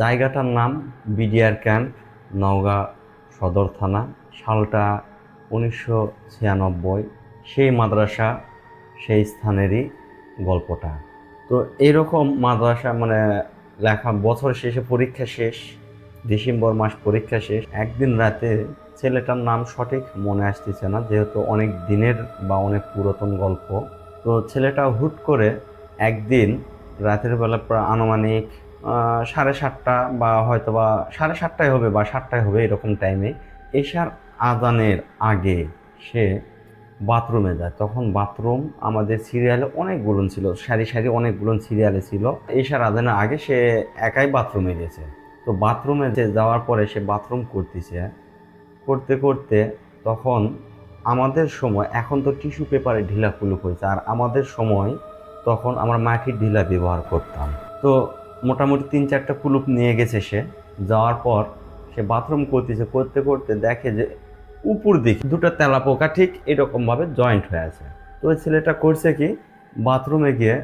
জায়গাটার নাম BDR camp, Naogaon সদর থানা। সালটা উনিশশো ছিয়ানব্বই, সেই মাদ্রাসা, সেই স্থানেরই গল্পটা। তো এইরকম মাদ্রাসা মানে লেখা বছর শেষে পরীক্ষা শেষ, ডিসেম্বর মাস পরীক্ষা শেষ। একদিন রাতে ছেলেটার নাম সঠিক মনে আসতেছে না, যেহেতু অনেক দিনের বা অনেক পুরাতন গল্প। তো ছেলেটা হুট করে একদিন রাতের বেলা প্রায় আনুমানিক সাড়ে সাতটা বা হয়তো বা সাড়ে সাতটায় হবে বা সাতটায় হবে এরকম টাইমে এশার আজানের আগে সে বাথরুমে যায়। তখন বাথরুম আমাদের সিরিয়ালে অনেকগুলো ছিল, সারি সারি অনেকগুলো সিরিয়ালে ছিল। এশার আজানের আগে সে একাই বাথরুমে গেছে। তো বাথরুমে যে যাওয়ার পরে সে বাথরুম করতেছে। করতে করতে তখন আমাদের সময় এখন তো টিস্যু পেপারে ঢিলা কুলুপ হয়েছে। আর আমাদের সময় তখন আমরা মাটির ঢিলা ব্যবহার করতাম। তো মোটামুটি তিন চারটা কুলুপ নিয়ে গেছে সে। যাওয়ার পর সে বাথরুম করতেছে, করতে করতে দেখে যে উপর দিকে দুটো তেলা পোকা ঠিক এরকমভাবে জয়েন্ট হয়ে আছে। তো ওই ছেলেটা করছে কি, বাথরুমে গিয়ে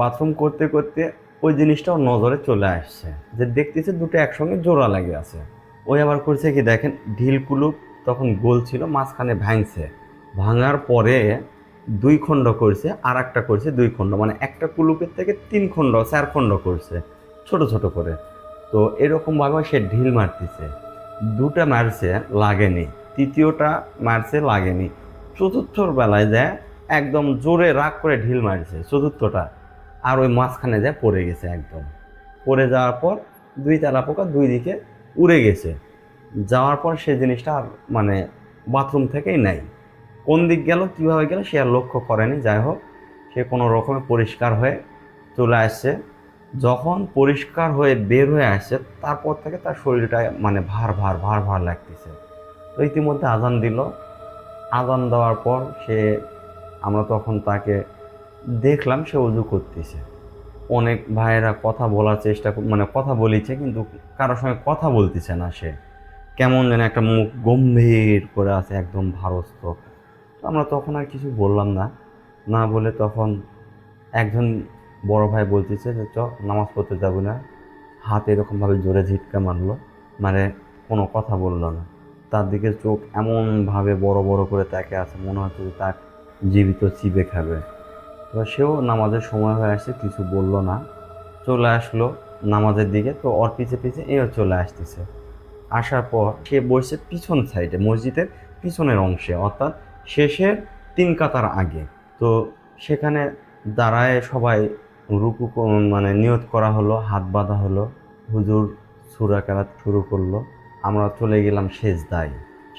বাথরুম করতে করতে ওই জিনিসটাও নজরে চলে আসছে যে দেখতেছে দুটো একসঙ্গে জোড়া লাগে আছে। ওই আবার করছে কি দেখেন, ঢিল কুলুপ তখন গোল ছিল, মাঝখানে ভাঙছে। ভাঙার পরে দুই খণ্ড করছে আর একটা করছে দুই খণ্ড মানে একটা কুলুপের থেকে তিন খণ্ড, চার খণ্ড করছে। ছোট ছোট করে। তো এরকমভাবে সে ঢিল মারতেছে। দুটা মারছে, লাগেনি। তৃতীয়টা মারছে, লাগেনি। চতুর্থর বেলায় যায় একদম জোরে রাগ করে ঢিল মারছে চতুর্থটা। আর ওই মাঝখানে যায় পড়ে গেছে একদম। পড়ে যাওয়ার পর দুই তেলা পোকা দুই দিকে উড়ে গেছে। যাওয়ার পর সে জিনিসটা আর মানে বাথরুম থেকেই নাই। কোন দিক গেল, কীভাবে গেল, সে আর লক্ষ্য করেনি। যাই হোক, সে কোনো রকমে পরিষ্কার হয়ে চলে আসছে। যখন পরিষ্কার হয়ে বের হয়ে আসছে, তারপর থেকে তার শরীরটা মানে ভার ভার ভার ভার লাগতেছে। তো ইতিমধ্যে আজান দিল। আজান দেওয়ার পর সে, আমরা তখন তাকে দেখলাম, সে উজু করতেছে। অনেক ভাইয়েরা কথা বলার চেষ্টা মানে কথা বলিছে, কিন্তু কারোর সঙ্গে কথা বলতেছে না সে। কেমন যেন একটা মুখ গম্ভীর করে আছে, একদম ভারস্থ। আমরা তখন আর কিছু বললাম না। না বলে তখন একজন বড় ভাই বলতেছে যে চ নামাজ পড়তে যাব না। হাত এরকমভাবে জোরে ঝিটকা মারলো। মানে কোনো কথা বলল না। তার দিকে চোখ এমনভাবে বড় বড় করে তাকে আছে, মনে হচ্ছে যে তার জীবিত চিবে খাবে। তো সেও নামাজের সময় হয়ে আসছে, কিছু বলল না। চলে আসলো নামাজের দিকে। তো ওর পিছে পিছে এও চলে আসতেছে। আসার পর সে বসে পিছন সাইডে, মসজিদের পিছনের অংশে। অর্থাৎ শেষের তিন কাতার আগে। তো সেখানে দাঁড়ায় সবাই রুকু মানে নিয়ত করা হলো, হাত বাঁধা হলো, হুজুর সুরা কেরাত শুরু করল। আমরা চলে গেলাম সেজদায়।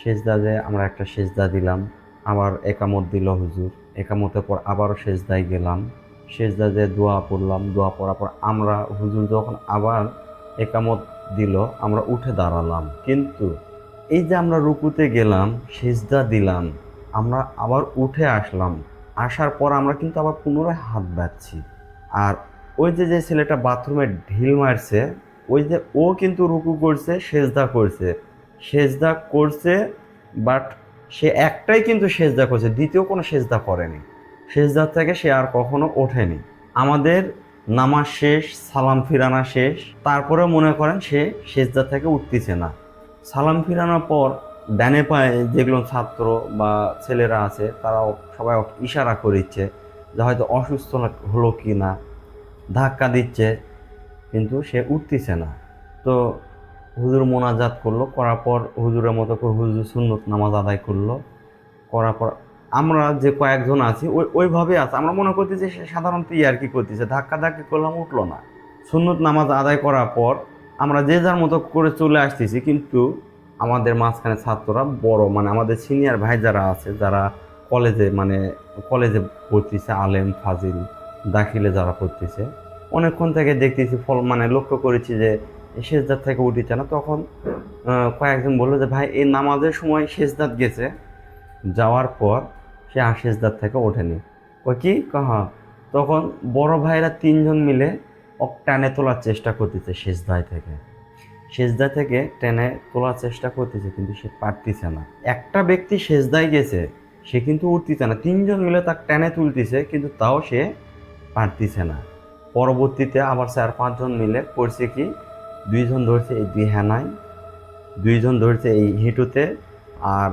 সেজদা যে আমরা একটা সেজদা দিলাম, আবার একামত দিল হুজুর। একামতের পর আবারও সেজদায় গেলাম। সেজদা যে দোয়া পড়লাম, দোয়া পড়ার পর আমরা হুজুর যখন আবার একামত দিল, আমরা উঠে দাঁড়ালাম। কিন্তু এই যে আমরা রুকুতে গেলাম, সেজদা দিলাম, আমরা আবার উঠে আসলাম। আসার পর আমরা কিন্তু আবার পুনরায় হাত বাঁধছি। আর ওই যে যে ছেলেটা বাথরুমে ঢিল মারছে, ওই যে ও কিন্তু রুকু করছে, সেজদা করছে। সেজদা করছে বাট সে একটাই কিন্তু সেজদা করছে, দ্বিতীয় কোনো সেজদা করেনি। সেজদা থেকে সে আর কখনো ওঠেনি। আমাদের নামাজ শেষ, সালাম ফিরানা শেষ তারপরে মনে করেন সে সেজদা থেকে উঠতেছে না। সালাম ফিরানোর পর ডানে পায়ে যেগুলো ছাত্র বা ছেলেরা আছে, তারাও সবাই ইশারা করিচ্ছে যে হয়তো অসুস্থ হলো কি না, ধাক্কা দিচ্ছে, কিন্তু সে উঠতেছে না। তো হুজুর মোনাজাত করল, করার পর হুজুরের মতো করে হুজুর সুন্নত নামাজ আদায় করল। করার পর আমরা যে কয়েকজন আছি, ওই ওইভাবে আছে। আমরা মনে করতেছি সে সাধারণত আর কি করতেছে। ধাক্কা ধাক্কি করলাম, উঠল না। সুন্নত নামাজ আদায় করার পর আমরা যে যার মতো করে চলে আসতেছি, কিন্তু আমাদের মাঝখানে ছাত্ররা বড় মানে আমাদের সিনিয়র ভাই যারা আছে, যারা কলেজে মানে কলেজে পড়তেছে আলেম, ফাজিল, দাখিলে যারা পড়তেছে, অনেকক্ষণ থেকে দেখতেছি ফল মানে লক্ষ্য করেছি যে শেষদার থেকে উঠিছে না। তখন কয়েকজন বলল যে, ভাই, এই নামাজের সময় শেষদাত গেছে। যাওয়ার পর সে আর শেষদার থেকে ওঠেনি। ও কি? কাহা তখন বড় ভাইরা তিনজন মিলে ওক টানে তোলার চেষ্টা করতেছে শেষদায় থেকে। সেজদা থেকে টেনে তোলার চেষ্টা করতেছে, কিন্তু সে পারতেছে না। একটা ব্যক্তি সেজদায় গেছে সে কিন্তু উঠতেছে না। তিনজন মিলে তাকে টেনে তুলতেছে, কিন্তু তাও সে পারতেছে না। পরবর্তীতে আবার চার পাঁচজন মিলে করছে কি, দুইজন ধরছে এই দুই হেনায় দুইজন ধরছে এই হিঁটুতে, আর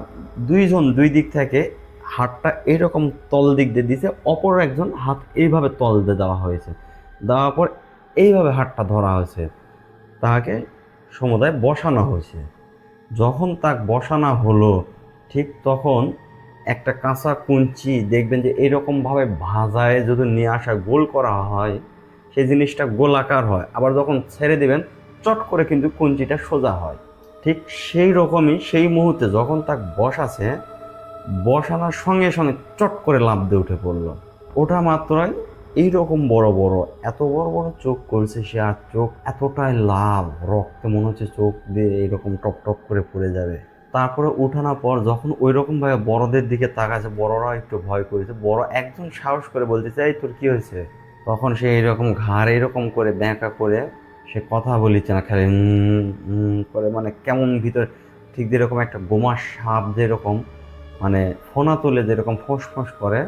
দুইজন দুই দিক থেকে হাতটা এরকম তল দিক দিয়ে দিছে, অপর একজন হাত এইভাবে তল দিয়ে দেওয়া হয়েছে। দেওয়ার পর এইভাবে হাতটা ধরা হয়েছে। তাকে সমুদায় বসানো হয়েছে। যখন তাক বসানো হলো, ঠিক তখন একটা কাঁচা কুঞ্চি দেখবেন যে এরকমভাবে ভাজায় যদি নিয়ে আসা, গোল করা হয়, সেই জিনিসটা গোলাকার হয়। আবার যখন ছেড়ে দিবেন, চট করে কিন্তু কুঞ্চিটা সোজা হয়। ঠিক সেই রকমই সেই মুহূর্তে যখন তাক বসাছে বসানোর সঙ্গে সঙ্গে চট করে লাফ দিয়ে উঠে পড়ল। ওটা মাত্রই এইরকম বড় বড়, এত বড় বড় চোখ করছে সে আর চোখ এতটাই লাভ রক্তে মনে হচ্ছে চোখ দিয়ে এইরকম টপ টপ করে পড়ে যাবে। তারপরে উঠানোর পর যখন ওই রকম ভাবে বড়দের দিকে তাকাছে বড়রা একটু ভয় করেছে। বড় একজন সাহস করে বলতেছে, এই তোর কি হয়েছে? তখন সে এইরকম ঘাড় এরকম করে ব্যাঁকা করে সে কথা বলিচ্ছে না, খালি করে। মানে কেমন ভিতরে, ঠিক যেরকম একটা গোমা সাপ যেরকম মানে ফোনা তুলে যেরকম ফোঁস ফোঁস করে,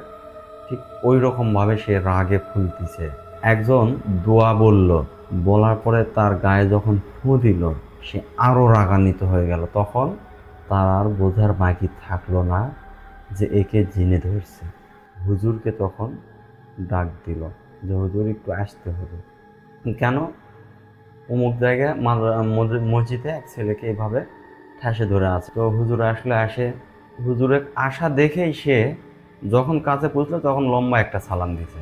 ঠিক ওই রকমভাবে সে রাগে ফুলতিছে। একজন দোয়া বলল, বলার পরে তার গায়ে যখন ফু দিল, সে আরও রাগান্বিত হয়ে গেল। তখন তার আর বোঝার বাকি থাকল না যে একে জিনে ধরছে। হুজুরকে তখন ডাক দিল যে, হুজুর, একটু আসতে হবে। কেন? অমুক জায়গায় মসজিদে এক ছেলেকে এভাবে ঠাসে ধরে আছে। তো হুজুর আসলে আসে। হুজুরের আশা দেখেই সে যখন কাছে পৌঁছলো তখন লম্বা একটা সালাম দিছে।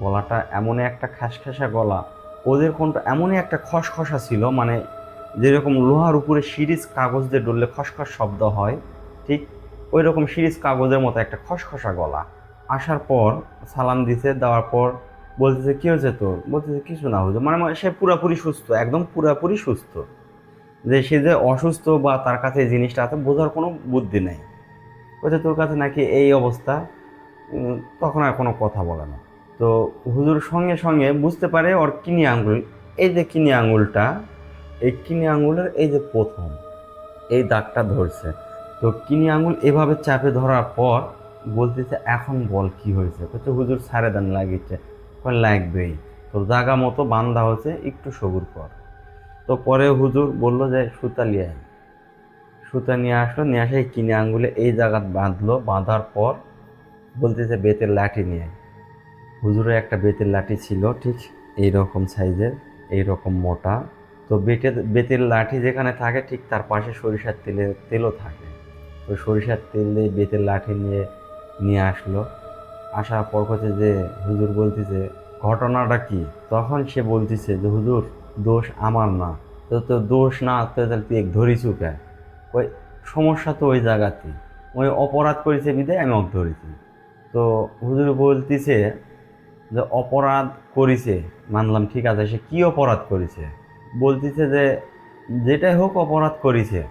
গলাটা এমনই একটা খাসখাসা গলা, ওদের কোনটা এমনই একটা খসখসা ছিল মানে যেরকম লোহার উপরে সিরিজ কাগজ দিয়ে ডললে খসখস শব্দ হয়, ঠিক ওই রকম সিরিজ কাগজের মতো একটা খসখসা গলা। আসার পর, সালাম দিছে, দেওয়ার পর বলতেছে, কী হয়েছে তোর? বলতেছে, কিছু না হয়েছে মানে সে পুরাপুরি সুস্থ, একদম পুরাপুরি সুস্থ। যে সে যে অসুস্থ বা তার কাছে এই জিনিসটা আছে, বোঝার কোনো বুদ্ধি নেই। বলছে, তোর কাছে নাকি এই অবস্থা? তখন আর কোনো কথা বলে না। তো হুজুর সঙ্গে সঙ্গে বুঝতে পারে ওর কিনি আঙ্গুল। এই যে কিনি আঙ্গুলটা এই কিনি আঙ্গুলের এই যে প্রথম, এই দাগটা ধরছে। তো কিনি আঙ্গুল এভাবে চাপে ধরার পর বলতেছে, এখন বল কি হয়েছে? বলছে হুজুর সারে দেন লাগিয়েছে। লাগবেই। তোর জায়গা মতো বান্ধা হয়েছে, একটু সবুর কর তো পরে হুজুর বলল যে, সুতা নিয়ে আয়। সুতা নিয়ে আসলো, নিয়ে আসে কিনে আঙ্গুলে এই জায়গাত বাঁধলো, বাঁধার পর বলতেছে, বেতের লাঠি নিয়ে আয়। হুজুরের একটা বেতের লাঠি ছিল, ঠিক এই রকম সাইজের এই রকম মোটা। তো বেটের বেতের লাঠি যেখানে থাকে, ঠিক তার পাশে সরিষার তেলের তেলও থাকে। তো সরিষার তেল দিয়ে বেতের লাঠি নিয়ে নিয়ে আসলো। আসার পর হচ্ছে যে হুজুর বলতেছে, ঘটনাটা কি? তখন সে বলতেছে যে, হুজুর, দোষ আমার না। তো তো দোষ না, তো তাহলে তুই এক ধরি চুকে ওই সমস্যা তো ওই জায়গাতে ওই অপরাধ করেছে বিদায় আমি অক ধরেছি। তো হুজুর বলতেছে যে, অপরাধ করেছে। মানলাম, ঠিক আছে। সে কী অপরাধ করেছে? বলতেছে যে, যেটাই হোক অপরাধ করেছে,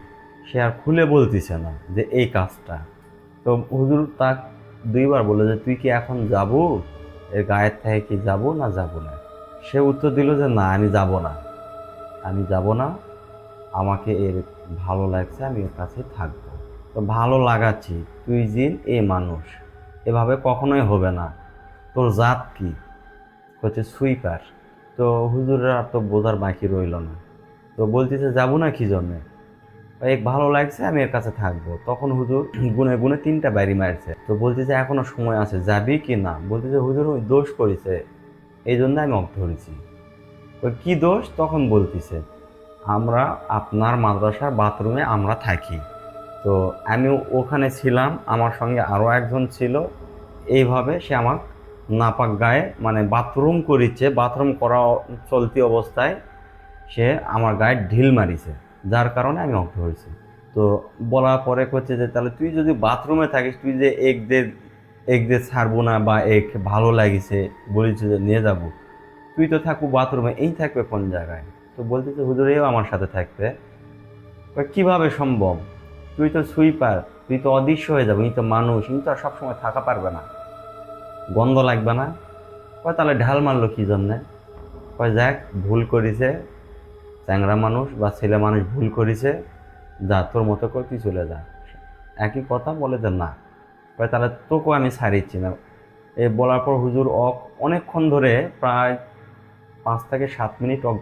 সে আর খুলে বলতেছে না যে এই কাজটা। তো হুজুর তা দুইবার বলল যে, তুই কি এখন যাব? এর গায়ের থেকে কি যাব না যাব না? সে উত্তর দিল যে, না, আমি যাব না। আমি যাব না। আমাকে এর ভালো লাগছে, আমি এর কাছে থাকব। তো ভালো লাগাচ্ছি, তুই জিন, এ মানুষ। এভাবে কখনোই হবে না। তোর জাত কি? হচ্ছে সুইপার। তো হুজুরের আর তো বোঝার বাকি রইল না। তো বলতেছে, যাব না কি জন্যে? এক, ভালো লাগছে, আমি এর কাছে থাকব। তখন হুজুর গুনে গুনে তিনটা বাড়ি মারছে। তো বলতেছে, এখনও সময় আছে, যাবি কি না? বলতেছে, হুজুর, ওই দোষ করেছে এই জন্য আমি অক ধরেছি। ওই কি দোষ? তখন বলতেছে, আমরা আপনার মাদ্রাসার বাথরুমে আমরা থাকি। তো আমি ওখানে ছিলাম, আমার সঙ্গে আরও একজন ছিল, এইভাবে সে আমার নাপাক গায়ে মানে বাথরুম করিছে, বাথরুম করা চলতি অবস্থায় সে আমার গায়ে ঢিল মারিছে, যার কারণে আমি অক্ষ হয়েছি। তো বলার পরে করছে যে, তাহলে তুই যদি বাথরুমে থাকিস, তুই যে এক দে এক দে ছাড়বো না বা এক ভালো লাগিছে বলিস যে, নিয়ে যাব, তুই তো থাকব বাথরুমে, এই থাকবে কোন জায়গায়? তো বলতেছে হুজুরেও আমার সাথে থাকবে। কীভাবে সম্ভব? তুই তো সুইপার, তুই তো অদৃশ্য হয়ে যাবে তো মানুষ কিন্তু আর সবসময় থাকা পারবে না। গন্ধ লাগবে না। কয় তাহলে ঢাল মারলো কী জন্যে? কয় যাক, ভুল করেছে। চ্যাংরা মানুষ বা ছেলে মানুষ ভুল করেছে। যা তোর মতো করে তুই চলে যা। একই কথা বলে যে না। কয় তাহলে তোকেও আমি ছাড়িচ্ছি না। এই বলার পর হুজুর অক অনেকক্ষণ ধরে প্রায় পাঁচ থেকে সাত মিনিট অক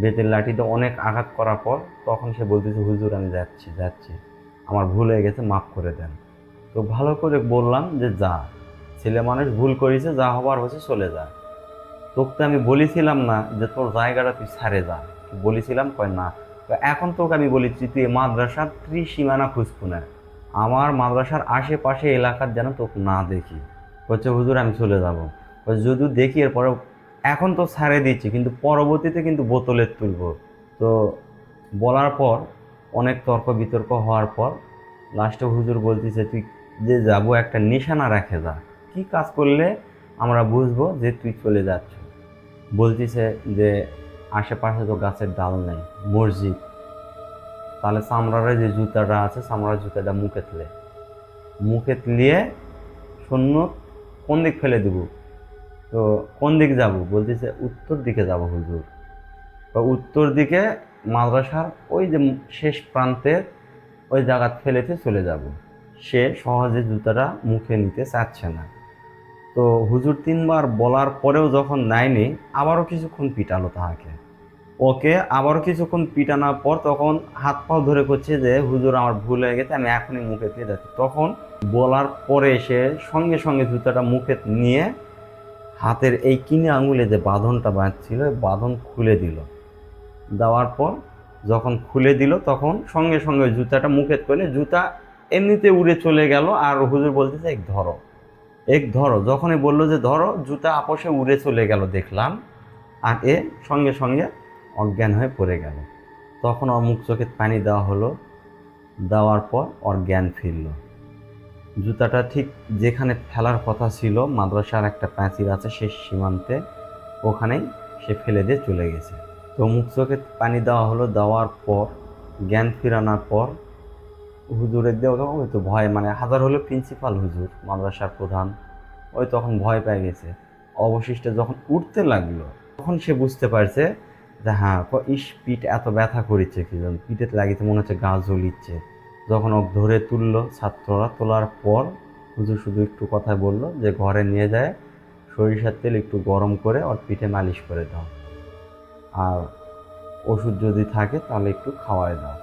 বেতের লাঠিতে অনেক আঘাত করার পর তখন সে বলতেছে, হুজুর, আমি যাচ্ছি যাচ্ছি। আমার ভুল হয়ে গেছে, মাফ করে দেন। তো ভালো করে বললাম যে, যা। ছেলে মানুষ ভুল করেছে, যা হবার হয়েছে চলে যা। তোকে আমি বলেছিলাম না যে তোর জায়গাটা তুই ছাড়ে যা। বলেছিলাম, কয় না। এখন তোকে আমি বলেছি, তুই মাদ্রাসার ত্রিসীমানা খুঁজবো না। আমার মাদ্রাসার আশেপাশে এলাকার যেন তোকে না দেখি। হচ্ছে হুজুর, আমি চলে যাব। যদি দেখি এরপরে এখন তো ছাড়ে দিচ্ছি, কিন্তু পরবর্তীতে কিন্তু বোতলে তুলব। তো বলার পর, অনেক তর্ক বিতর্ক হওয়ার পর লাস্টে হুজুর বলতেছে, তুই যে যাব, একটা নিশানা রাখে যা। কি কাজ করলে আমরা বুঝব যে তুই চলে যাচ্ছ? বলতেছে যে আশেপাশে তো গাছের ডাল নেই, মসজিদ। তাহলে চামড়ার যে জুতাটা আছে চামড়ার জুতাটা মুখে তুলে। মুখে তুলিয়ে শূন্য কোন দিক ফেলে দিব? তো কোন দিক যাব? বলতেছে উত্তর দিকে যাব হুজুর। তো উত্তর দিকে মাদ্রাসার ওই যে শেষ প্রান্তে ওই জায়গা ফেলেতে চলে যাব। সে সহজে জুতাটা মুখে নিতে চাচ্ছে না। তো হুজুর তিনবার বলার পরেও যখন নেয়নি, আবারও কিছুক্ষণ পিটালো তাহাকে। ওকে আবারও কিছুক্ষণ পিটানোর পর তখন হাত পাও ধরে করছে যে, হুজুর, আমার ভুল হয়ে গেছে, আমি এখনই মুখে দিয়ে যাচ্ছি। তখন বলার পরে সে সঙ্গে সঙ্গে জুতাটা মুখে নিয়ে হাতের এই কিনে আঙুলে যে বাঁধনটা বাঁধছিল বাঁধন খুলে দিল। দেওয়ার পর যখন খুলে দিল, তখন সঙ্গে সঙ্গে জুতাটা মুখে করলে জুতা এমনিতে উড়ে চলে গেল। আর হুজুর বলতেছে এক ধরো। এক ধরো, যখনই বলল যে ধরো, জুতা আপোষে উড়ে চলে গেল, দেখলাম, আর এ সঙ্গে সঙ্গে অজ্ঞান হয়ে পড়ে গেল। তখন ওর মুখ চোখে পানি দেওয়া হলো, দেওয়ার পর ওর জ্ঞান ফিরল। জুতাটা ঠিক যেখানে ফেলার কথা ছিল, মাদ্রাসার একটা প্যাঁচির আছে শেষ সীমান্তে, ওখানেই সে ফেলে দিয়ে চলে গেছে। তো মুখ চোখে পানি দেওয়া হলো, দেওয়ার পর, জ্ঞান ফিরানোর পর হুজুরের দেওয়া ওকে ওই তো ভয় মানে হাজার হলো প্রিন্সিপাল হুজুর, মাদ্রাসার প্রধান, ওই তখন ভয় পেয়ে গেছে। অবশিষ্টে যখন উঠতে লাগল, তখন সে বুঝতে পারছে যে হ্যাঁ ইস, পিঠ এত ব্যথা করেছে কি পিঠে লাগিতে মনে হচ্ছে গা জ্বলিচ্ছে। যখন ওক ধরে তুললো ছাত্ররা, তোলার পর হুজুর শুধু একটু কথা বলল যে ঘরে নিয়ে যায়, সরিষার তেল একটু গরম করে ওর পিঠে মালিশ করে দাও। আর ওষুধ যদি থাকে তাহলে একটু খাওয়ায় দাও।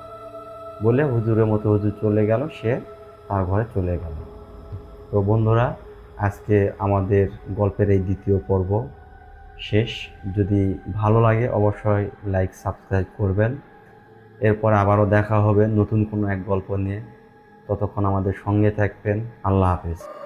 বলে হুজুরের মতো হুজুর চলে গেল, সে তার ঘরে চলে গেল। তো বন্ধুরা, আজকে আমাদের গল্পের এই দ্বিতীয় পর্ব শেষ। যদি ভালো লাগে, অবশ্যই লাইক সাবস্ক্রাইব করবেন। এরপর আবারও দেখা হবে নতুন কোনো এক গল্প নিয়ে। ততক্ষণ আমাদের সঙ্গে থাকবেন। আল্লাহ হাফেজ।